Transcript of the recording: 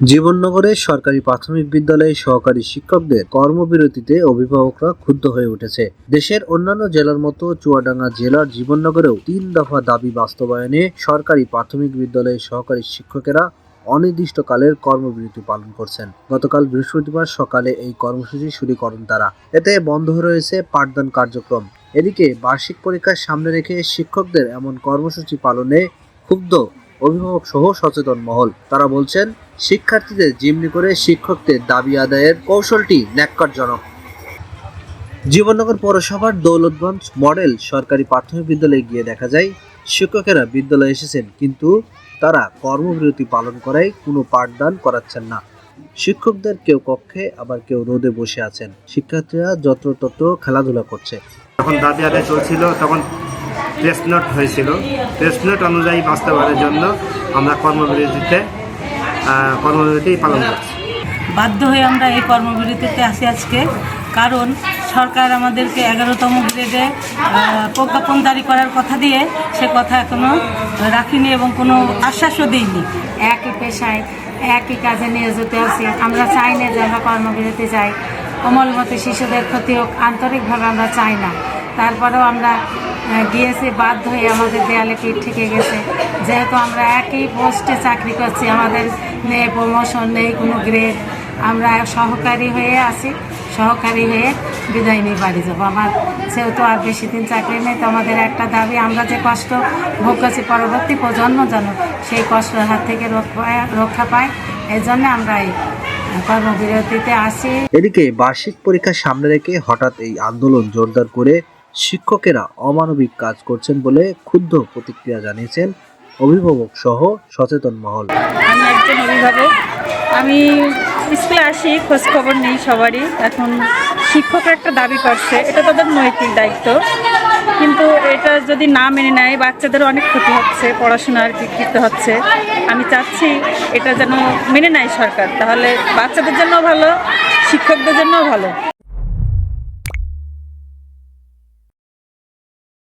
জীবননগরে সরকারি প্রাথমিক বিদ্যালয়ে সহকারী শিক্ষকদের কর্মবিরতিতে অভিভাবকরা ক্ষুব্ধ হয়ে উঠেছে। দেশের অন্যান্য জেলার মতো চুয়াডাঙ্গা জেলার জীবননগরেও তিন দফা দাবি বাস্তবায়নে সরকারি প্রাথমিক বিদ্যালয়ের সহকারী শিক্ষকেরা অনির্দিষ্টকালের কর্মবিরতি পালন করছেন। গতকাল বৃহস্পতিবার সকালে এই কর্মসূচি শুরু করেন তারা। এতে বন্ধ রয়েছে পাঠদান কার্যক্রম। এদিকে বার্ষিক পরীক্ষার সামনে রেখে শিক্ষকদের এমন কর্মসূচি পালনে ক্ষুব্ধ অভিভাবক সহ সচেতন মহল। তারা বলছেন, শিক্ষার্থীদের জিম্মি করে শিক্ষকদের দাবি আদায়ের কৌশলটি ন্যাক্কারজনক। জীবননগর পৌরসভার দৌলতগঞ্জ মডেল সরকারি প্রাথমিক বিদ্যালয়ে গিয়ে দেখা যায়, শিক্ষকেরা বিদ্যালয়ে এসেছেন, কিন্তু তারা কর্মবিরতি পালন করায় কোনো পাঠদান করাচ্ছেন না। শিক্ষকদের কেউ কক্ষে, আবার কেউ রোদে বসে আছেন। শিক্ষার্থীরা যত্রতত্র খেলাধুলা করছে। যখন দাবি আদায় চলছিল, তখন প্রেস নোট হয়েছিল। প্রেস নোট অনুযায়ী বাস্তবায়নের জন্য আমরা কর্মবিরতিতে কর্মবিরতি পালন করছি। বাধ্য হয়ে আমরা এই কর্মবিরতিতে আসি আজকে। কারণ সরকার আমাদেরকে এগারোতম গ্রেডে প্রজ্ঞাপন জারি করার কথা দিয়ে সে কথা এখনও রাখিনি এবং কোনো আশ্বাসও দিইনি। একই পেশায়, একই কাজে নিয়োজিত আছি। আমরা চাই না যে আমরা কর্মবিরতি যাই। কোমলমতি শিশুদের ক্ষতি হোক, আন্তরিকভাবে আমরা চাই না। তারপরেও আমরা গিয়েছি, বাধ্য হয়ে আমাদের দেয়ালে পিঠ থেকে গেছে। যেহেতু আমরা একই পোস্টে চাকরি করছি, আমাদের নেই প্রমোশন নেই কোনো গ্রেড আমরা সহকারী হয়ে আছি, সহকারী হয়ে বিদায় নিয়ে বাড়ি যাব। আমার যেহেতু আর বেশি দিন চাকরি নেই, তো আমাদের একটা দাবি, আমরা যে কষ্ট ভোগ করছি পরবর্তী প্রজন্ম যেন সেই কষ্টের হাত থেকে রক্ষা পায়, এই জন্য আমরা এই কর্মবিরতিতে আসি এদিকে বার্ষিক পরীক্ষা সামনে রেখে হঠাৎ এই আন্দোলন জোরদার করে শিক্ষকেরা অমানবিক কাজ করছেন বলে ক্ষুব্ধ প্রতিক্রিয়া জানিয়েছেন অভিভাবক সহ সচেতন মহল। আমি একজন অভিভাবক। আমি স্কুলে আসি খোঁজ খবর নেই সবারই। এখন শিক্ষকরা একটা দাবি করছে, এটা তাদের নৈতিক দায়িত্ব। কিন্তু এটা যদি না মেনে নেয়, বাচ্চাদের অনেক ক্ষতি হচ্ছে, পড়াশোনার বিকৃত হচ্ছে। আমি চাচ্ছি এটা যেন মেনে নেয় সরকার, তাহলে বাচ্চাদের জন্য ভালো, শিক্ষকদের জন্যও ভালো।